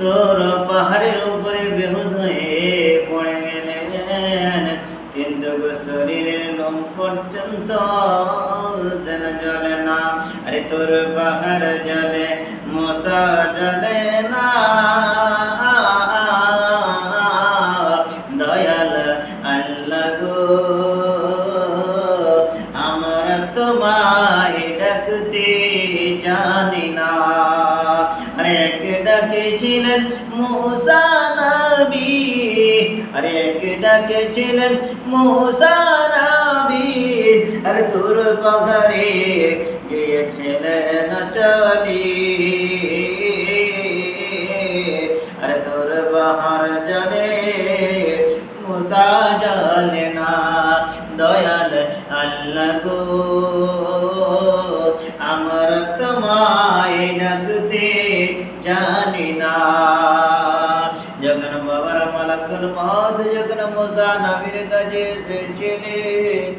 তোর পাহাড়ের উপরে বেহুশ হয়ে পড়ে গেলেন। কিন্তু শরীরের লোম পর্যন্ত যেন জ্বলে না। আরে তোর পাহাড় জলে মশা জলে না। দয়াল গো, আমরা তোমায় ডাকেছিলেন মুসা নবী। আরে এক ডাকেছিলেন মুসা নবী। আরে তোর পাহাড়ে গিয়েছিলেন চলি। আরে তোর বাহার জানে মুসা জানে না, দয়াল আল্লাহ গো। আমার তোমায় ডাকতে জানি মালাকুল মত যখন মোসা নবীর কাছে এসেছিলেন